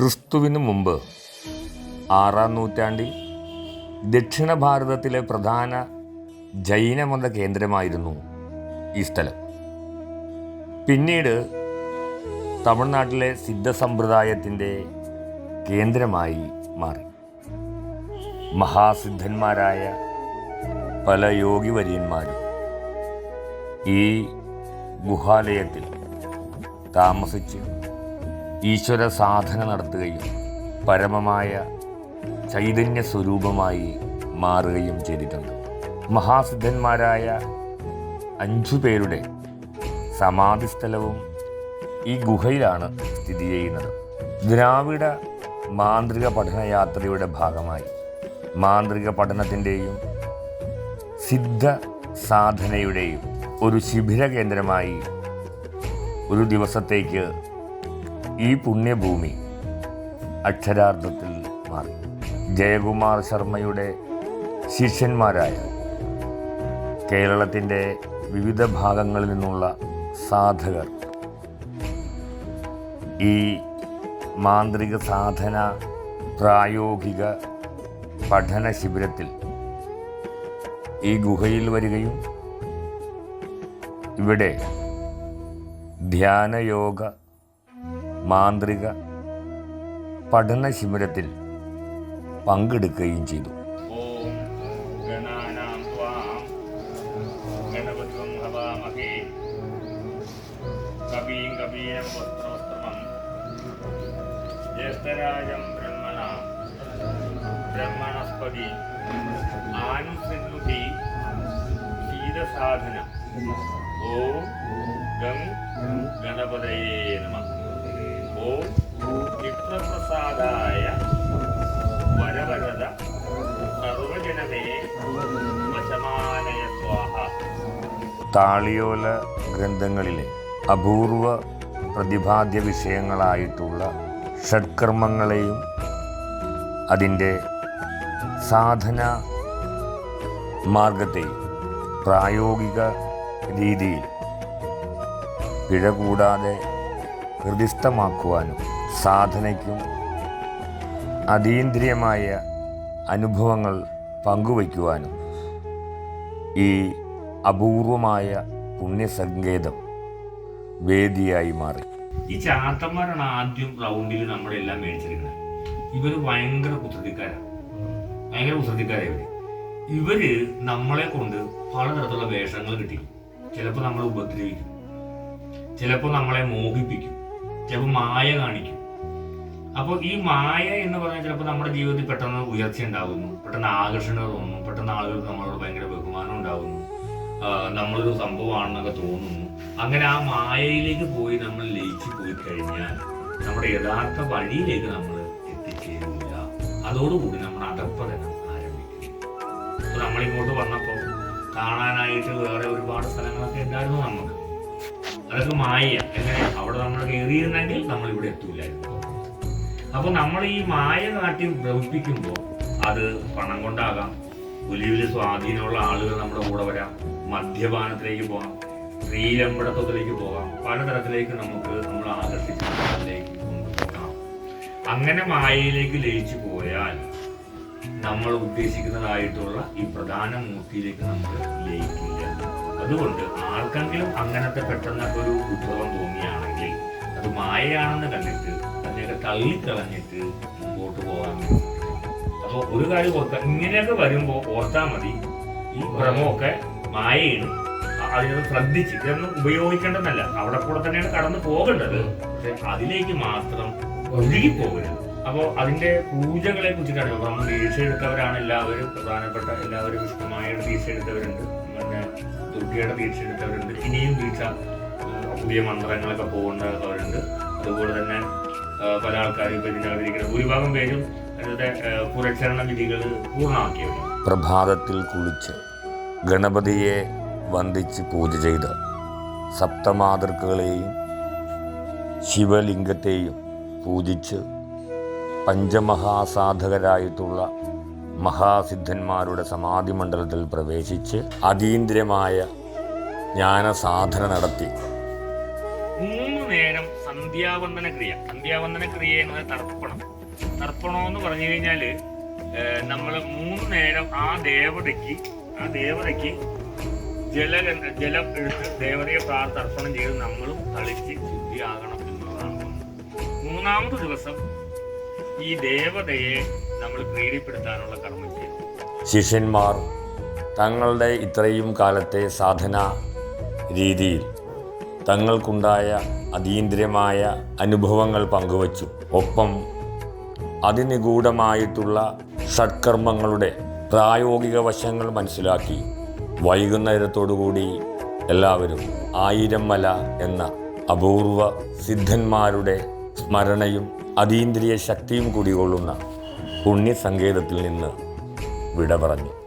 ക്രിസ്തുവിന് മുമ്പ് ആറാം നൂറ്റാണ്ടിൽ ദക്ഷിണ ഭാരതത്തിലെ പ്രധാന ജൈനമത കേന്ദ്രമായിരുന്നു ഈ സ്ഥലം. പിന്നീട് തമിഴ്നാട്ടിലെ സിദ്ധസമ്പ്രദായത്തിന്റെ കേന്ദ്രമായി മാറി. മഹാസിദ്ധന്മാരായ പല യോഗിവര്യന്മാരും ഈ ഗുഹാലയത്തിൽ താമസിച്ച് ഈശ്വര സാധന നടത്തുകയും പരമമായ ചൈതന്യ സ്വരൂപമായി മാറുകയും ചെയ്തിട്ടുണ്ട്. മഹാസിദ്ധന്മാരായ അഞ്ചു പേരുടെ സമാധിസ്ഥലവും ഈ ഗുഹയിലാണ് സ്ഥിതി ചെയ്യുന്നത്. ദ്രാവിഡ മാന്ത്രിക പഠനയാത്രയുടെ ഭാഗമായി മാന്ത്രിക പഠനത്തിന്റെയും സിദ്ധ സാധനയുടെയും ഒരു ശിബിര കേന്ദ്രമായി ഒരു ദിവസത്തേക്ക് ഈ പുണ്യഭൂമി അക്ഷരാർത്ഥത്തിൽ മാറി. ജയകുമാർ ശർമ്മയുടെ ശിഷ്യന്മാരായ കേരളത്തിന്റെ വിവിധ ഭാഗങ്ങളിൽ നിന്നുള്ള സാധകർ ഈ മാന്ത്രിക സാധന പ്രായോഗിക പഠന ശിബിരത്തിൽ ഈ ഗുഹയിൽ വരികയും ഇവിടെ ധ്യാനയോഗ മാന്ത്രിക പഠന ശിബിരത്തിൽ പങ്കെടുക്കുകയും ചെയ്തു. ജ്യേഷ്ഠരാജം ഓം ഗം ഗണപതയേ നമ. ഓം വരവരത സർവജനമേ വശമാനയ സ്വാഹ താളിയോല ഗ്രന്ഥങ്ങളിലെ അപൂർവ പ്രതിപാദ്യ വിഷയങ്ങളായിട്ടുള്ള ഷഡ്കർമ്മങ്ങളെയും അതിന്റെ സാധന മാർഗത്തെയും പ്രായോഗിക രീതിയിൽ പിഴ കൂടാതെ ഹൃദിസ്ഥമാക്കുവാനും സാധനയ്ക്കും അതീന്ദ്രിയമായ അനുഭവങ്ങൾ പങ്കുവയ്ക്കുവാനും ഈ അപൂർവമായ പുണ്യസങ്കേതം വേദിയായി മാറി. ഈ ചാത്തന്മാരാണ് ആദ്യം റൗണ്ടിൽ നമ്മളെല്ലാം മേടിച്ചിരിക്കുന്നത് ഇവർ ഭയങ്കര കുസൃതിക്കാരാണ് ഭയങ്കര കുസൃതിക്കാരാണ് ഇവർ. ഇവർ നമ്മളെ കൊണ്ട് പലതരത്തിലുള്ള വേഷങ്ങൾ കിട്ടിക്കും. ചിലപ്പോൾ നമ്മളെ ഉപദ്രവിക്കും. ചിലപ്പോൾ നമ്മളെ മോഹിപ്പിക്കും. ചിലപ്പോൾ മായ കാണിക്കും. അപ്പോൾ ഈ മായ എന്ന് പറഞ്ഞാൽ ചിലപ്പോൾ നമ്മുടെ ജീവിതത്തിൽ പെട്ടെന്ന് ഉയർച്ച ഉണ്ടാകുന്നു. പെട്ടെന്ന് ആകർഷണ തോന്നുന്നു പെട്ടെന്ന് ആളുകൾക്ക് നമ്മളോട് ഭയങ്കര ബഹുമാനം ഉണ്ടാകുന്നു. നമ്മളൊരു സംഭവമാണെന്നൊക്കെ തോന്നുന്നു. അങ്ങനെ ആ മായയിലേക്ക് പോയി നമ്മൾ ലയിച്ചു പോയി കഴിഞ്ഞാൽ നമ്മുടെ യഥാർത്ഥ വഴിയിലേക്ക് നമ്മൾ എത്തിച്ചേരില്ല അതോടുകൂടി നമ്മൾ അടപ്പതനം ആരംഭിക്കും. അപ്പൊ നമ്മളിങ്ങോട്ട് വന്നപ്പോൾ കാണാനായിട്ട് വേറെ ഒരുപാട് സ്ഥലങ്ങളൊക്കെ ഉണ്ടായിരുന്നു നമുക്ക്. അതൊക്കെ മായ എങ്ങനെ? അവിടെ നമ്മൾ കയറിയിരുന്നെങ്കിൽ നമ്മൾ ഇവിടെ എത്തൂലായിരുന്നു. അപ്പൊ നമ്മൾ ഈ മായ കാട്ടി ഭ്രമിപ്പിക്കുമ്പോൾ അത് പണം കൊണ്ടാകാം. വലിയ വലിയ സ്വാധീനമുള്ള ആളുകൾ നമ്മുടെ കൂടെ വരാം. മദ്യപാനത്തിലേക്ക് പോകാം. സ്ത്രീലമ്പടത്വത്തിലേക്ക് പോകാം. പലതരത്തിലേക്ക് നമുക്ക് നമ്മൾ ആകർഷിച്ച് കൊണ്ടുപോകാം. അങ്ങനെ മായയിലേക്ക് ലയിച്ചു പോയാൽ നമ്മൾ ഉദ്ദേശിക്കുന്നതായിട്ടുള്ള ഈ പ്രധാന മൂർത്തിയിലേക്ക് നമ്മൾ ലയിക്കില്ല. അതുകൊണ്ട് ആർക്കെങ്കിലും അങ്ങനത്തെ പെട്ടെന്നൊക്കെ ഒരു ഉത്ഭവം തോന്നിയാണെങ്കിൽ അത് മായയാണെന്ന് കണ്ടിട്ട് അതിനെയൊക്കെ തള്ളിക്കളഞ്ഞിട്ട് മുമ്പോട്ട് പോകാൻ അപ്പോൾ ഒരു കാര്യം ഓർത്ത ഇങ്ങനെയൊക്കെ വരുമ്പോൾ ഓർത്താൽ മതി. ഈ ഭ്രമമൊക്കെ മായയാണ്. അതിനൊന്ന് ശ്രദ്ധിച്ച് ഇതൊന്നും ഉപയോഗിക്കേണ്ടതല്ല അവിടെ കൂടെ തന്നെയാണ് കടന്നു പോകേണ്ടത്. പക്ഷെ അതിലേക്ക് മാത്രം ഒഴുകി പോകരുത് അപ്പോൾ അതിന്റെ പൂജകളെ കുറിച്ചിട്ടാണ് നമ്മൾ ദീക്ഷ എടുത്തവരാണ്. എല്ലാവരും പ്രധാനപ്പെട്ട എല്ലാവരും വിഷ്ണുമായുടെ ദീക്ഷ എടുത്തവരുണ്ട്. പിന്നെ വീഴ്ച എടുത്തവരുണ്ട്. ഇനിയും വീഴ്ച പുതിയ മന്ത്രങ്ങളൊക്കെ പോകുന്നവരുണ്ട് അതുപോലെ തന്നെ പല ആൾക്കാരും ഇപ്പൊ ഇതിനകത്തിരിക്കുന്ന ഭൂരിഭാഗം പേരും ആ, പുരക്ഷരണ വിധികൾ പൂർണമാക്കിയവരും പ്രഭാതത്തിൽ കുളിച്ച് ഗണപതിയെ വന്ദിച്ച് പൂജ ചെയ്ത് സപ്തമാതൃക്കളെയും ശിവലിംഗത്തെയും പൂജിച്ച് പഞ്ചമഹാസാധകരായിട്ടുള്ള മഹാസിദ്ധന്മാരുടെ സമാധി മണ്ഡലത്തിൽ പ്രവേശിച്ച് അതീന്ദ്രിയമായ ജ്ഞാനസാധന നടത്തി മൂന്ന് നേരം സന്ധ്യാവന്ദന ക്രിയ സന്ധ്യാവന്ദന ക്രിയ എന്നത് തർപ്പണം. തർപ്പണം എന്ന് പറഞ്ഞു കഴിഞ്ഞാൽ നമ്മൾ മൂന്ന് നേരം ആ ദേവതയ്ക്ക് ആ ദേവതയ്ക്ക് ജല ജലം എടുത്ത് ദേവതയെ തർപ്പണം ചെയ്ത് നമ്മളും തളിച്ച് ശുദ്ധിയാകണം എന്നുള്ളതാണ് മൂന്നാമത് മൂന്നാമത്തെ ദിവസം ഈ ദേവതയെ നമ്മൾ പ്രീതിപ്പെടുത്താനുള്ള കർമ്മം ചെയ്യും ശിഷ്യന്മാർ തങ്ങളുടെ ഇത്രയും കാലത്തെ സാധന രീതിയിൽ തങ്ങൾക്കുണ്ടായ അതീന്ദ്രിയമായ അനുഭവങ്ങൾ പങ്കുവച്ചു. ഒപ്പം അതിനിഗൂഢമായിട്ടുള്ള ഷഡ്കർമ്മങ്ങളുടെ പ്രായോഗിക വശങ്ങൾ മനസ്സിലാക്കി. വൈകുന്നേരത്തോടുകൂടി എല്ലാവരും ആയിരം മല എന്ന അപൂർവ സിദ്ധന്മാരുടെ സ്മരണയും അതീന്ദ്രിയ ശക്തിയും കൂടികൊള്ളുന്ന പുണ്യസങ്കേതത്തിൽ നിന്ന് വിട പറഞ്ഞു.